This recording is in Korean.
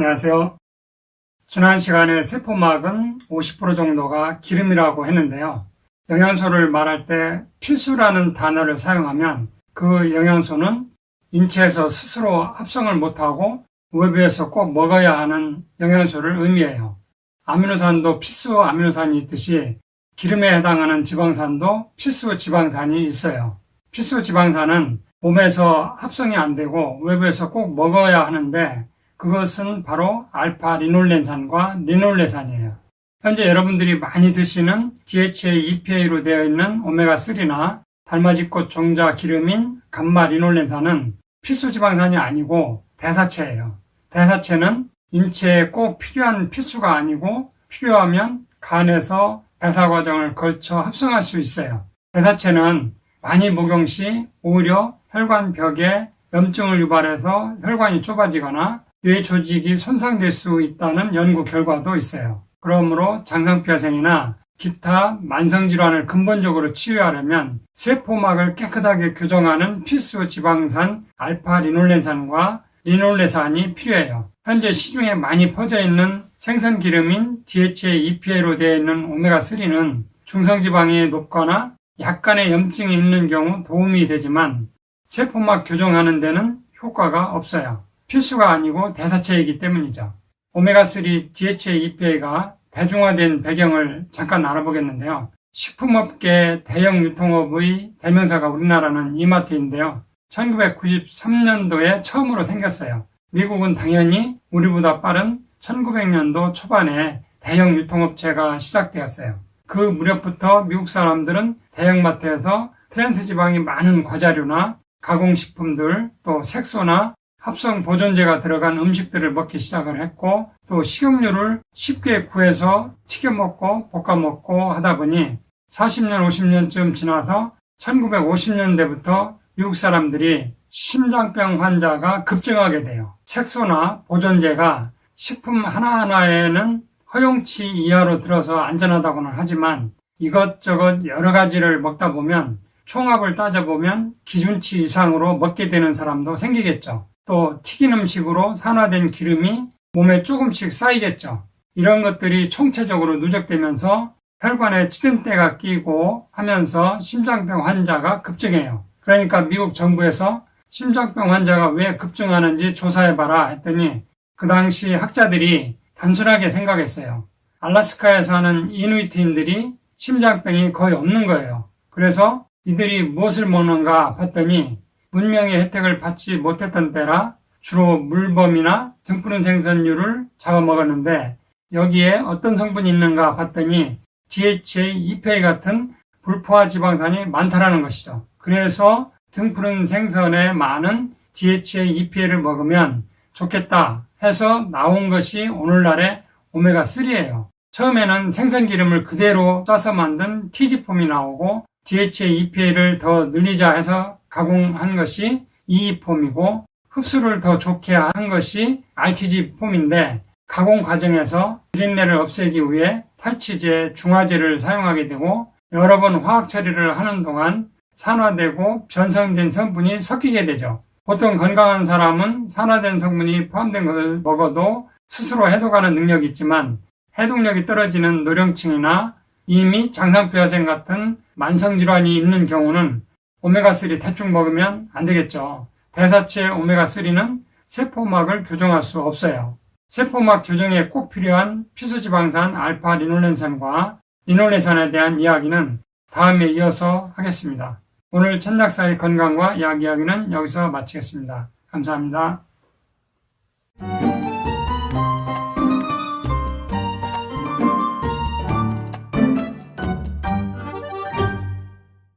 안녕하세요. 지난 시간에 세포막은 50% 정도가 기름이라고 했는데요. 영양소를 말할 때 필수라는 단어를 사용하면 그 영양소는 인체에서 스스로 합성을 못하고 외부에서 꼭 먹어야 하는 영양소를 의미해요. 아미노산도 필수 아미노산이 있듯이 기름에 해당하는 지방산도 필수 지방산이 있어요. 필수 지방산은 몸에서 합성이 안 되고 외부에서 꼭 먹어야 하는데 그것은 바로 알파 리놀렌산과 리놀레산이에요. 현재 여러분들이 많이 드시는 DHA EPA로 되어 있는 오메가3나 달맞이꽃 종자 기름인 감마 리놀렌산은 필수 지방산이 아니고 대사체예요. 대사체는 인체에 꼭 필요한 필수가 아니고 필요하면 간에서 대사 과정을 거쳐 합성할 수 있어요. 대사체는 많이 복용 시 오히려 혈관 벽에 염증을 유발해서 혈관이 좁아지거나 뇌 조직이 손상될 수 있다는 연구 결과도 있어요. 그러므로 장상폐화생이나 기타 만성질환을 근본적으로 치유하려면 세포막을 깨끗하게 교정하는 필수 지방산 알파 리놀렌산과 리놀레산이 필요해요. 현재 시중에 많이 퍼져 있는 생선 기름인 DHA EPA로 되어 있는 오메가3는 중성지방이 높거나 약간의 염증이 있는 경우 도움이 되지만 세포막 교정하는 데는 효과가 없어요. 필수가 아니고 대사체이기 때문이죠. 오메가3 DHA EPA가 대중화된 배경을 잠깐 알아보겠는데요. 식품업계 대형 유통업의 대명사가 우리나라는 이마트인데요. 1993년도에 처음으로 생겼어요. 미국은 당연히 우리보다 빠른 1900년도 초반에 대형 유통업체가 시작되었어요. 그 무렵부터 미국 사람들은 대형마트에서 트랜스 지방이 많은 과자류나 가공식품들, 또 색소나 합성 보존제가 들어간 음식들을 먹기 시작을 했고 또 식용유를 쉽게 구해서 튀겨 먹고 볶아 먹고 하다 보니 40년, 50년쯤 지나서 1950년대부터 미국 사람들이 심장병 환자가 급증하게 돼요. 색소나 보존제가 식품 하나하나에는 허용치 이하로 들어서 안전하다고는 하지만 이것저것 여러 가지를 먹다 보면 총합을 따져보면 기준치 이상으로 먹게 되는 사람도 생기겠죠. 또 튀긴 음식으로 산화된 기름이 몸에 조금씩 쌓이겠죠. 이런 것들이 총체적으로 누적되면서 혈관에 치든때가 끼고 하면서 심장병 환자가 급증해요. 그러니까 미국 정부에서 심장병 환자가 왜 급증하는지 조사해봐라 했더니 그 당시 학자들이 단순하게 생각했어요. 알라스카에 사는 이누이트인들이 심장병이 거의 없는 거예요. 그래서 이들이 무엇을 먹는가 봤더니 문명의 혜택을 받지 못했던 때라 주로 물범이나 등푸른 생선류를 잡아먹었는데 여기에 어떤 성분이 있는가 봤더니 DHA, EPA 같은 불포화 지방산이 많다라는 것이죠. 그래서 등푸른 생선에 많은 DHA, EPA를 먹으면 좋겠다 해서 나온 것이 오늘날의 오메가3예요. 처음에는 생선 기름을 그대로 짜서 만든 티지폼이 나오고 DHA, EPA를 더 늘리자 해서 가공한 것이 EE폼이고 흡수를 더 좋게 한 것이 RTG 폼인데 가공 과정에서 비린내를 없애기 위해 탈취제, 중화제를 사용하게 되고 여러 번 화학 처리를 하는 동안 산화되고 변성된 성분이 섞이게 되죠. 보통 건강한 사람은 산화된 성분이 포함된 것을 먹어도 스스로 해독하는 능력이 있지만 해독력이 떨어지는 노령층이나 이미 장상폐화생 같은 만성질환이 있는 경우는 오메가3 대충 먹으면 안 되겠죠. 대사체 오메가3는 세포막을 교정할 수 없어요. 세포막 교정에 꼭 필요한 피수지방산 알파 리놀렌산과 리놀레산에 대한 이야기는 다음에 이어서 하겠습니다. 오늘 천약사의 건강과 약 이야기는 여기서 마치겠습니다. 감사합니다.